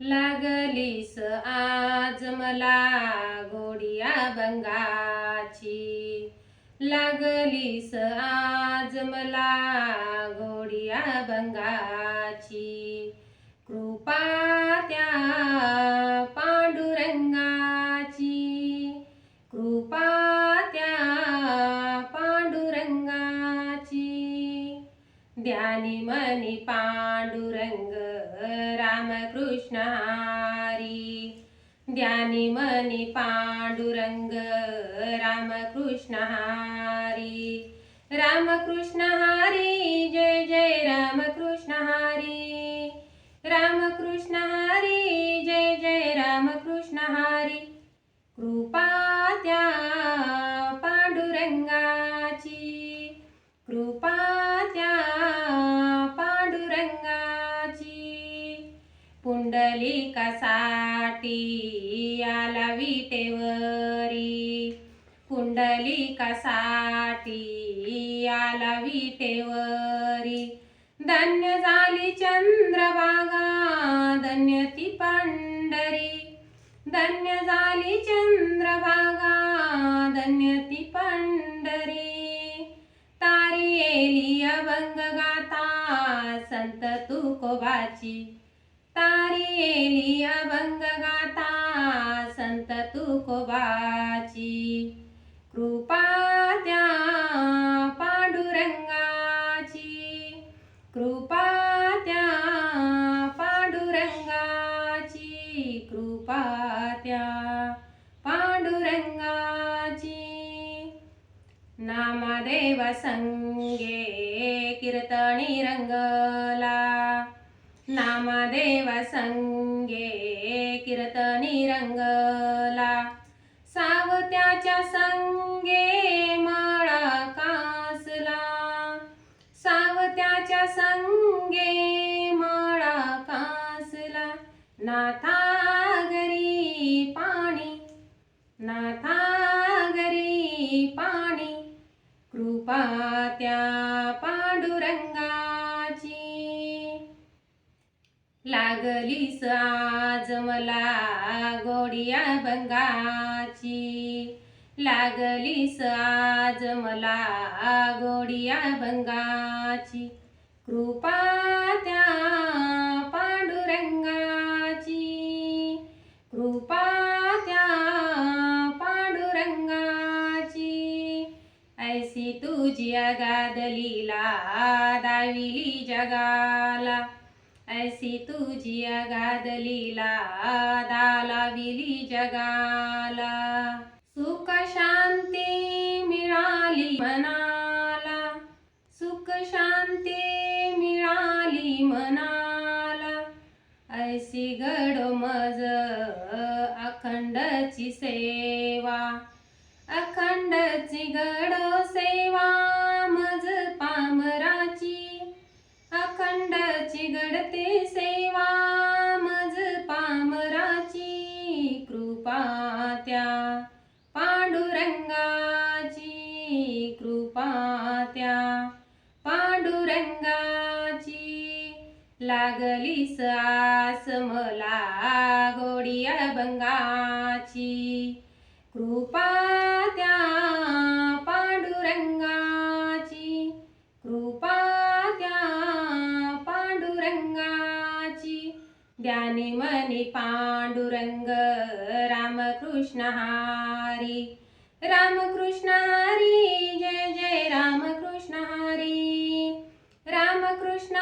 लागलीस आज मला गोडिया बंगाची. लागलीस आज मला गोडिया बंगाची. कृपा त्या पांडुरंगाची. कृपा त्या पांडुरंगाची. ध्यानी मनी पांडुरंग रामकृष्ण हरी ध्यानी मनी पांडुरंग रामकृष्ण हरी रामकृष्ण हरी जय जय राम। पुंडलिकासाठी आला विटेवरी पुंडलिकासाठी आला विटेवरी धन्य झाली चंद्रभागा धन्य ती पांढरी. धन्य झाली चंद्रभागा धन्य ती पंढरी. तारी एली अभंग गाता संत तुकोबाची. तारी अभंग गाता संत तुकोबाची. कृपा त्या पांडुरंगाची. कृपा त्या पांडुरंगाची. कृपा त्या पांडुरंगाची. नामदेव संगे कीर्तनी रंगला. नामदेव संगे कीर्तनी रंगला सावत्याच्या संगे मळा कासला. सावत्याच्या संगे मळा कासला. नाथागरी पाणी नाथागरी पाणी. कृपा त्या लागलीस आज मला गोडिया भंगाची लागलीस आज मला गोडिया बंगाची. कृपा त्या पांडुरंगाची. कृपा त्या पांडुरंगाची. ऐसी तुझी अगादलीला दाविली जगाला. ऐसी तुझी दाला दालाविली जगाला. सुख शांती मिळाली मनाला. सुख शांती मिळाली मनाला. ऐसी गड मज अखंडची सेवा अखंडची गड सेवा. अखंडची गडते सेवा मज पामराची कृपा त्या. पांडुरंगाची कृपा त्या. पांडुरंगाची लागली सास मला गोडिया अभंगाची कृपा त्या ध्यानी मनी पांडुरंग रामकृष्ण हरी। रामकृष्ण हरी जय जय रामकृष्ण हरी। रामकृष्ण